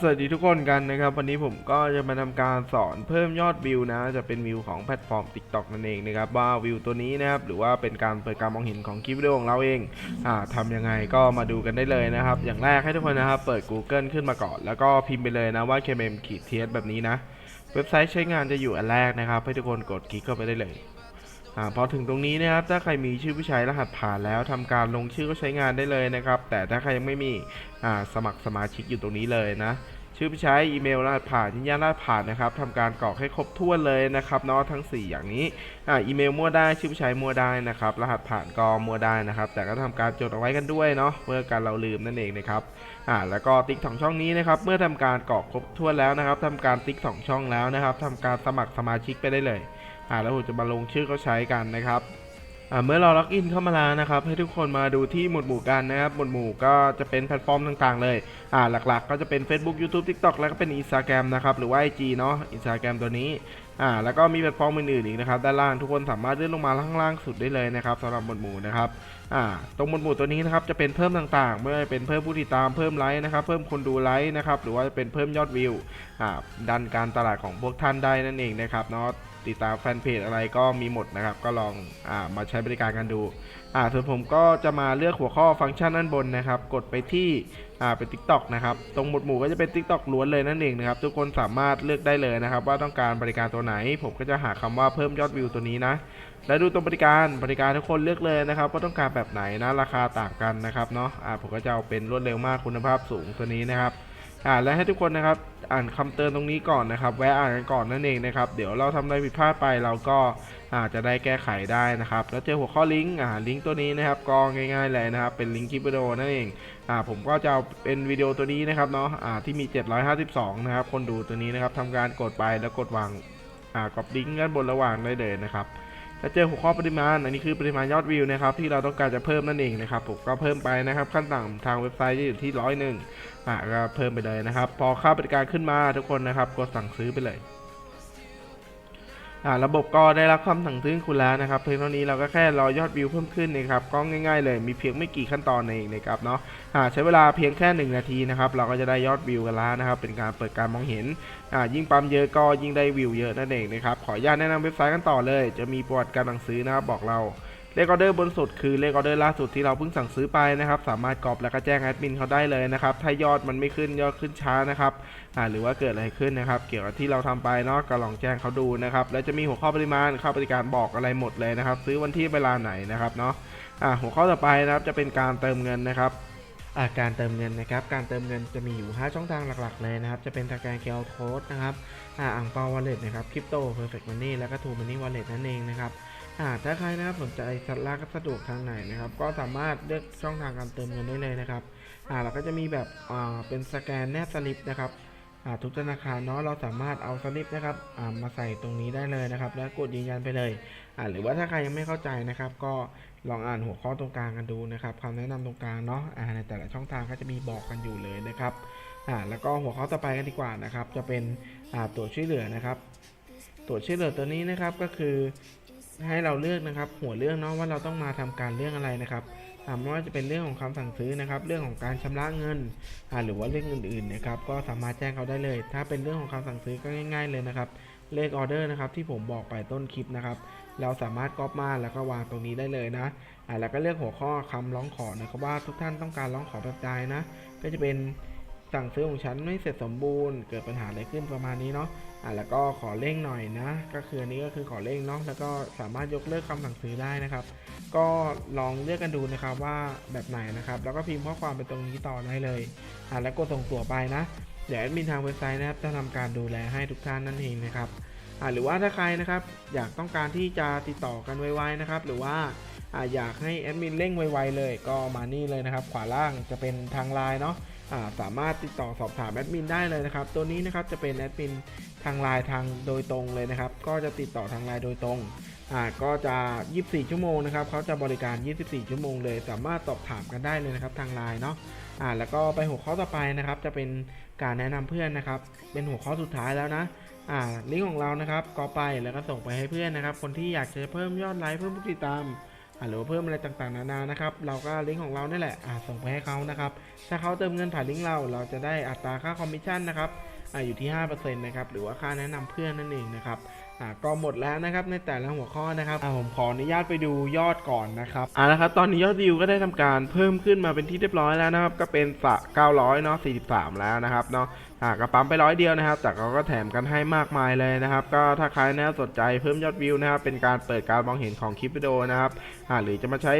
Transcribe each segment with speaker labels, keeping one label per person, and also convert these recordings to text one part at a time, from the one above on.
Speaker 1: สวัสดีทุกคนกันนะครับ วันนี้ผมก็จะมาทำการสอนเพิ่มยอดวิวนะ จะเป็นวิวของแพลตฟอร์ม TikTok นั่นเองนะครับว่าวิวตัวนี้นะครับหรือว่าเป็นการเปิดการมองเห็นของคลิปวิดีโอของเราเองอ่าทำยังไงก็มาดูกันได้เลยนะครับ อย่างแรกให้ทุกคนนะครับเปิด Google ขึ้นมาก่อน แล้วก็พิมพ์ไปเลยนะว่า KMM ขีดเทสแบบนี้นะ เว็บไซต์ใช้งานจะอยู่อันแรกนะครับ ให้ทุกคนกดคลิกเข้าไปได้เลย อ่าพอถึงตรงนี้นะครับถ้าใครมีชื่อผู้ใช้รหัสผ่านแล้วทำการลงชื่อก็ใช้งานได้เลยนะครับ แต่ถ้าใครยังไม่มีอ่าสมัครสมาชิกอยู่ตรงนี้เลยนะชื่อผู้ใช้อีเมลรหัสผ่านยืนยันรหัสผ่านนะครับทำการกรอกให้ครบถ้วนเลยนะครับเนาะทั้ง 4 อย่างนี้อ่าอีเมลมั่วได้ชื่อผู้ใช้มั่วได้นะครับ รหัสผ่านก็มั่วได้นะครับ แต่ก็ทำการจดเอาไว้กันด้วยเนาะเพื่อการเราลืมนั่นเองนะครับอ่าแล้วก็ติ๊กสองช่องนี้นะครับเมื่อทำการกรอกครบถ้วนแล้วนะครับทำการติ๊กสองช่องแล้วนะครับทำการสมัครสมาชิกไปได้เลย อ่าแล้วผมจะมาลงชื่อเขาใช้กันนะครับอ่าเมื่อเราล็อกอินเข้ามาแล้วนะครับ ให้ทุกคนมาดูที่หมวดหมู่กันนะครับ หมวดหมู่ก็จะเป็นแพลตฟอร์มต่างๆ เลยอ่าหลักๆ ก็จะเป็น Facebook YouTube TikTok แล้วก็เป็น Instagram นะครับ หรือว่า IG เนาะ Instagram ตัวนี้ อ่าแล้วก็มีแพลตฟอร์มอื่นๆอีกนะครับด้านล่างทุกคนสามารถเลื่อนลงมาข้างล่างสุดได้เลยนะครับสำหรับหมวดหมู่นะครับอ่าตรงหมวดหมู่ตัวนี้นะครับจะเป็นเพิ่มต่างๆ ไม่ว่าจะเป็นเพิ่มผู้ติดตามเพิ่มไลค์นะครับเพิ่มคนดูไลค์นะครับหรือว่าจะเป็นเพิ่มยอดวิวอ่าดันการตลาดของพวกท่านได้นั่นเองนะครับเนาะติดตามแฟนเพจอะไรก็มีหมดนะครับก็ลองอ่ามาใช้บริการกันดูอ่าส่วนผมก็จะมาเลือกหัวข้อฟังก์ชันด้านบนนะครับ กดไปที่อ่าเป็น TikTok นะครับ ตรงหมวดหมู่ก็จะเป็น TikTok ล้วนเลยนั่นเองนะครับ ทุกคนสามารถเลือกได้เลยนะครับ ว่าต้องการบริการตัวไหน ผมก็จะหาคำว่าเพิ่มยอดวิวตัวนี้นะ แล้วดูตรงบริการบริการทุกคนเลือกเลยนะครับว่าต้องการแบบไหนนะราคาต่างกันนะครับเนาะอ่าผมก็จะเอาเป็นรวดเร็วมากคุณภาพสูงตัวนี้นะครับอ่าและให้ทุกคนนะครับ อ่านคำเตือนตรงนี้ก่อนนะครับ แวะอ่านกันก่อนนั่นเองนะครับ เดี๋ยวเราทำอะไรผิดพลาดไปเราก็อาจจะได้แก้ไขได้นะครับ แล้วเจอหัวข้อลิงก์อ่าลิงก์ตัวนี้นะครับก็ง่ายๆเลยนะครับ เป็นลิงก์คลิปวิดีโอนั่นเองอ่าผมก็จะเอาเป็นวิดีโอตัวนี้นะครับเนาะอ่าที่มี 752 นะครับ คนดูตัวนี้นะครับทำการกดไปแล้วกดวางอ่ากรอบลิงก์ด้านบนระหว่างได้เลยนะครับ แล้วเจอหัวข้อปริมาณ อันนี้คือปริมาณยอดวิวนะครับที่เราต้องการจะเพิ่มนั่นเองนะครับผมก็เพิ่มไปนะครับ ขั้นต่ำทางเว็บไซต์จะอยู่ที่ร้อยหนึ่งอะก็เพิ่มไปเลยนะครับ พอค่าบริการขึ้นมาทุกคนนะครับกดสั่งซื้อไปเลย อ่าระบบก็ได้รับความถังทึ้งคุณแล้วนะครับเพียงเท่านี้เราก็แค่รอยอดวิวเพิ่มขึ้นนะครับก็ง่ายๆเลยมีเพียงไม่กี่ขั้นตอนเองนะครับเนาะอ่าใช้เวลาเพียงแค่ 1 นาทีนะครับเราก็จะได้ยอดวิวกันแล้วนะครับเป็นการเปิดการมองเห็นอ่ายิ่งปั๊มเยอะก็ยิ่งได้วิวเยอะนั่นเองนะครับขออนุญาตแนะนำเว็บไซต์กันต่อเลย จะมีประวัติการสั่งซื้อนะครับบอกเรา เลขออเดอร์บนสุดคือเลขออเดอร์ล่าสุดที่เราเพิ่งสั่งซื้อไปนะครับ สามารถกรอบแล้วก็แจ้งแอดมินเขาได้เลยนะครับ ถ้ายอดมันไม่ขึ้นยอดขึ้นช้านะครับอ่าหรือว่าเกิดอะไรขึ้นนะครับ เกี่ยวกับที่เราทำไปเนาะก็ลองแจ้งเขาดูนะครับ แล้วจะมีหัวข้อปริมาณค่าบริการบอกอะไรหมดเลยนะครับ ซื้อวันที่เวลาไหนนะครับเนาะอ่าหัวข้อต่อไปนะครับจะเป็นการเติมเงินนะครับอ่าการเติมเงินนะครับ การเติมเงินจะมีอยู่ 5 ช่องทางหลักๆ เลยนะครับ จะเป็นทางการ QR Code นะครับ อ่าอ่างเปาวอลเล็ตนะครับ คริปโต Perfect Money แล้วก็ True Money Wallet นั่นเองนะครับ อ่าถ้าใครนะครับสนใจสัดลากสะดวกทางไหนนะครับ ก็สามารถเลือกช่องทางการเติมเงินได้เลยนะครับอ่าเราก็จะมีแบบอ่าเป็นสแกนแนบสลิปนะครับอ่าทุกธนาคารเนาะเราสามารถเอาสลิปนะครับอ่ามาใส่ตรงนี้ได้เลยนะครับ แล้วกดยืนยันไปเลยอ่าหรือว่าถ้าใครยังไม่เข้าใจนะครับ ก็ลองอ่านหัวข้อตรงกลางกันดูนะครับคำแนะนำตรงกลางเนาะอ่าในแต่ละช่องทางก็จะมีบอกกันอยู่เลยนะครับอ่าแล้วก็หัวข้อต่อไปกันดีกว่านะครับ จะเป็นอ่าตัวช่วยเหลือนะครับตัวช่วยเหลือตัวนี้นะครับก็คือ ให้เราเลือกนะครับ หัวเรื่องเนาะว่าเราต้องมาทำการเรื่องอะไรนะครับอ่าไม่ว่าจะเป็นเรื่องของคำสั่งซื้อนะครับ เรื่องของการชำระเงินหรือว่าเรื่องอื่นๆนะครับ ก็สามารถแจ้งเขาได้เลย ถ้าเป็นเรื่องของคำสั่งซื้อก็ง่าย ๆเลยนะครับเลขออเดอร์นะครับที่ผมบอกไปต้นคลิปนะครับ เราสามารถก๊อปมาแล้วก็วางตรงนี้ได้เลยนะอ่าแล้วก็เลือกหัวข้อคำร้องขอนะครับว่าทุกท่านต้องการร้องขอแบบใดนะ ก็จะเป็นสั่งซื้อของฉันไม่เสร็จสมบูรณ์ เกิดปัญหาอะไรขึ้นประมาณนี้เนาะ อ่าแล้วก็ขอเร่งหน่อยนะ ก็คืออันนี้ก็คือขอเร่งเนาะแล้วก็สามารถยกเลิกคำสั่งซื้อได้นะครับ ก็ลองเลือกกันดูนะครับว่าแบบไหนนะครับ แล้วก็พิมพ์ข้อความไปตรงนี้ต่อได้เลยอ่าแล้วกดส่งตัวไปนะเดี๋ยวแอดมินทางเว็บไซต์นะครับจะทำการดูแลให้ทุกท่านนั่นเองนะครับอ่าหรือว่าถ้าใครนะครับอยากต้องการที่จะติดต่อกันไวๆนะครับ หรือว่าอ่าอยากให้แอดมินเร่งไวๆเลย ก็มานี่เลยนะครับ ขวาล่างจะเป็นทางไลน์เนาะ สามารถติดต่อสอบถามแอดมินได้เลยนะครับ ตัวนี้นะครับจะเป็นแอดมินทางไลน์ทางโดยตรงเลยนะครับ ก็จะติดต่อทางไลน์โดยตรงอ่าก็จะ 24 ชั่วโมงนะครับเขาจะบริการ 24 ชั่วโมงเลย สามารถสอบถามกันได้เลยนะครับทางไลน์เนาะอ่าแล้วก็ไปหัวข้อต่อไปนะครับ จะเป็นการแนะนำเพื่อนนะครับ เป็นหัวข้อสุดท้ายแล้วนะอ่าลิงก์ของเรานะครับก็ไปแล้วก็ส่งไปให้เพื่อนนะครับ คนที่อยากจะเพิ่มยอดไลค์เพิ่มผู้ติดตาม หรือเพิ่มอะไรต่างๆนานานะครับ เราก็ลิงก์ของเรานี่แหละอ่าส่งไปให้เขานะครับ ถ้าเขาเติมเงินผ่านลิงก์เรา เราจะได้อัตราค่าคอมมิชชั่นนะครับอ่าอยู่ที่5%นะครับ หรือว่าค่าแนะนำเพื่อนนั่นเองนะครับอ่าก็หมดแล้วนะครับในแต่ละหัวข้อนะครับอ่าผมขออนุญาตไปดูยอดก่อนนะครับอ่านะครับ ตอนนี้ยอดวิวก็ได้ทำการเพิ่มขึ้นมาเป็นที่เรียบร้อยแล้วนะครับ ก็เป็นสะ900เนาะ43 แล้วนะครับเนาะ อ่ากระปั๊มไปร้อยเดียวนะครับ แต่เขาก็แถมกันให้มากมายเลยนะครับ ก็ถ้าใครนะสนใจเพิ่มยอดวิวนะครับ เป็นการเปิดการมองเห็นของคลิปวิดีโอนะครับหรือจะมาใช้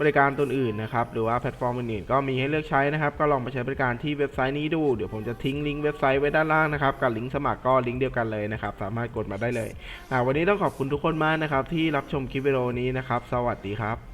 Speaker 1: บริการตัวอื่นนะครับ หรือว่าแพลตฟอร์มอื่นๆก็มีให้เลือกใช้นะครับ ก็ลองไปใช้บริการที่เว็บไซต์นี้ดู เดี๋ยวผมจะทิ้งลิงก์เว็บไซต์ไว้ด้านล่างนะครับกับลิงก์สมัครก็ลิงก์เดียวกันเลยนะครับ สามารถกดมาได้เลยวันนี้ต้องขอบคุณทุกคนมากนะครับที่รับชมคลิปวิดีโอนี้นะครับ สวัสดีครับ